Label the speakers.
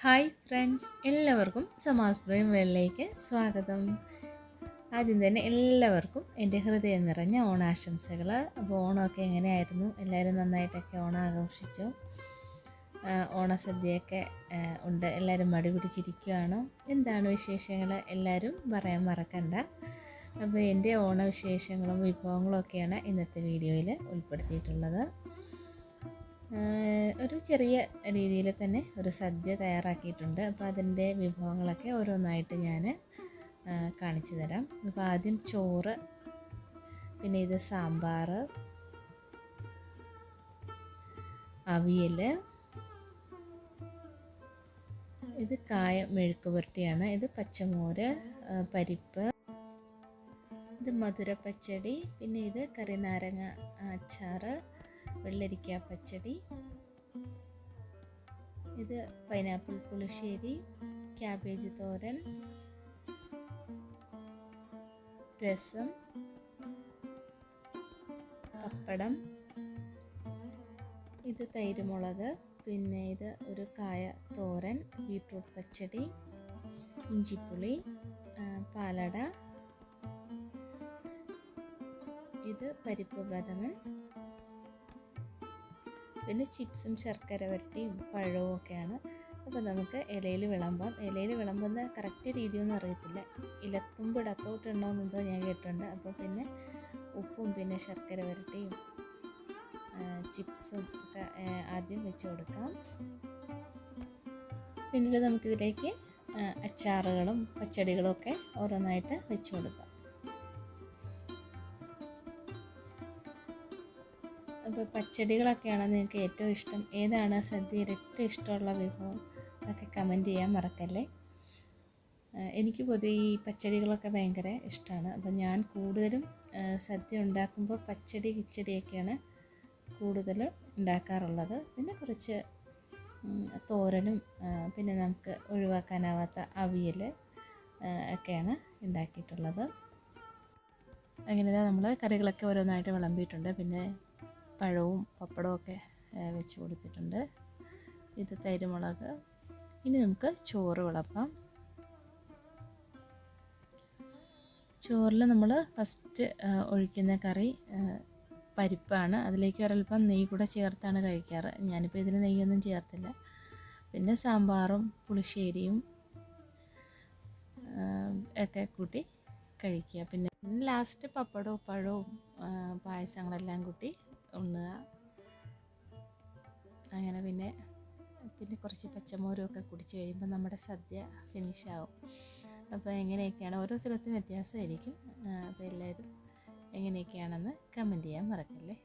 Speaker 1: Hi friends എല്ലാവർക്കും സമാസ് dream വേളിലേക്ക് സ്വാഗതം. ആദ്യം തന്നെ എല്ലാവർക്കും എന്റെ ഹൃദയം നിറഞ്ഞ ഓണാശംസകൾ അപ്പോൾ ഓണമൊക്കെ എങ്ങനെയായിരുന്നു? എല്ലാവരും നന്നായിട്ടൊക്കെ ഓണം ആഘോഷിച്ചു ഓണസദ്യയൊക്കെ ഉണ്ട്. എല്ലാവരും മടി പിടിച്ചിരിക്കുകയാണ് എന്താണ് വിശേഷങ്ങൾ എല്ലാവരും പറയാൻ മറക്കണ്ട. അപ്പോൾ എന്റെ ഓണവിശേഷങ്ങളും വിഭവങ്ങളും ഒക്കെയാണ് ഇന്നത്തെ വീഡിയോയിൽ ഉൾപ്പെടുത്തിയിട്ടുള്ളത്. ഒരു ചെറിയ രീതിയിൽ തന്നെ ഒരു സദ്യ തയ്യാറാക്കിയിട്ടുണ്ട്. അപ്പോൾ അതിന്റെ വിഭവങ്ങളൊക്കെ ഓരോന്നായിട്ട് ഞാൻ കാണിച്ചു തരാം. അപ്പോൾ ആദ്യം ചോറ് പിന്നെ ഇത് സാമ്പാർ അവിയൽ ഇത് കായ മെഴുക്ക് പുരട്ടിയാണ്. ഇത് പച്ചമോര് പരിപ്പ് ഇത് മധുര പച്ചടി പിന്നെ ഇത് കറിനാരങ്ങ അച്ചാറ് വെള്ളരിക്ക പച്ചടി. ഇത് പൈനാപ്പിൾ പുളിശ്ശേരി ക്യാബേജ് തോരൻ രസം പപ്പടം. ഇത് തൈര് മുളക് പിന്നെ ഇത് ഒരു കായ തോരൻ ബീട്രൂട്ട് പച്ചടി ഇഞ്ചിപ്പുളി പാലട. ഇത് പരിപ്പ് പ്രഥമൻ പിന്നെ ചിപ്സും ശർക്കര വരട്ടിയും പഴവും ഒക്കെയാണ്. അപ്പോൾ നമുക്ക് ഇലയിൽ വിളമ്പാം. ഇലയിൽ വിളമ്പുന്ന കറക്റ്റ് രീതിയൊന്നും അറിയത്തില്ല. ഇലത്തുമ്പ് ഇടത്തോട്ട് ഉണ്ടോയെന്നെന്തോ ഞാൻ കേട്ടിട്ടുണ്ട്. അപ്പോൾ പിന്നെ ഉപ്പും പിന്നെ ശർക്കര വരട്ടിയും ചിപ്സും ഒക്കെ ആദ്യം വെച്ച് കൊടുക്കാം. പിന്നീട് നമുക്കിതിലേക്ക് അച്ചാറുകളും പച്ചടികളും ഒക്കെ ഓരോന്നായിട്ട് വെച്ച് കൊടുക്കാം. അപ്പോൾ പച്ചടികളൊക്കെയാണ് നിങ്ങൾക്ക് ഏറ്റവും ഇഷ്ടം. ഏതാണ് സദ്യയിൽ ഏറ്റവും ഇഷ്ടമുള്ള വിഭവം? ഒക്കെ കമന്റ് ചെയ്യാൻ മറക്കല്ലേ? എനിക്ക് പൊതുവെ ഈ പച്ചടികളൊക്കെ ഭയങ്കര ഇഷ്ടമാണ് അപ്പോൾ ഞാൻ കൂടുതലും സദ്യ ഉണ്ടാക്കുമ്പോൾ പച്ചടി കിച്ചടിയൊക്കെയാണ് കൂടുതൽ ഉണ്ടാക്കാറുള്ളത്. പിന്നെ കുറച്ച് തോരനും പിന്നെ നമുക്ക് ഒഴിവാക്കാനാവാത്ത അവിയൽ ഒക്കെയാണ് ഉണ്ടാക്കിയിട്ടുള്ളത്. അങ്ങനെ നമ്മൾ കറികളൊക്കെ ഓരോന്നായിട്ട് വിളമ്പിയിട്ടുണ്ട്. പിന്നെ പഴവും പപ്പടമൊക്കെ വെച്ച് കൊടുത്തിട്ടുണ്ട്. ഇത് തൈരുമുളക്. ഇനി നമുക്ക് ചോറ് വിളപ്പാം ചോറിൽ നമ്മൾ ഫസ്റ്റ് ഒഴിക്കുന്ന കറി പരിപ്പാണ്. അതിലേക്ക് ഒരൽപ്പം നെയ്യ് കൂടെ ചേർത്താണ് കഴിക്കാറ്. ഞാനിപ്പോൾ ഇതിൽ നെയ്യൊന്നും ചേർത്തില്ല. പിന്നെ സാമ്പാറും പുളിശ്ശേരിയും ഒക്കെ കൂട്ടി കഴിക്കുക. പിന്നെ ലാസ്റ്റ് പപ്പടവും പഴവും പായസങ്ങളെല്ലാം കൂട്ടി ഉണ്ണുക അങ്ങനെ പിന്നെ പിന്നെ കുറച്ച് പച്ചമോരൊക്കെ കുടിച്ച് കഴിയുമ്പോൾ നമ്മുടെ സദ്യ ഫിനിഷ് ആവും. അപ്പോൾ എങ്ങനെയൊക്കെയാണ്? ഓരോ സ്ഥലത്തും വ്യത്യാസമായിരിക്കും. അപ്പോൾ എല്ലാവരും എങ്ങനെയൊക്കെയാണെന്ന് കമന്റ് ചെയ്യാൻ മറക്കല്ലേ?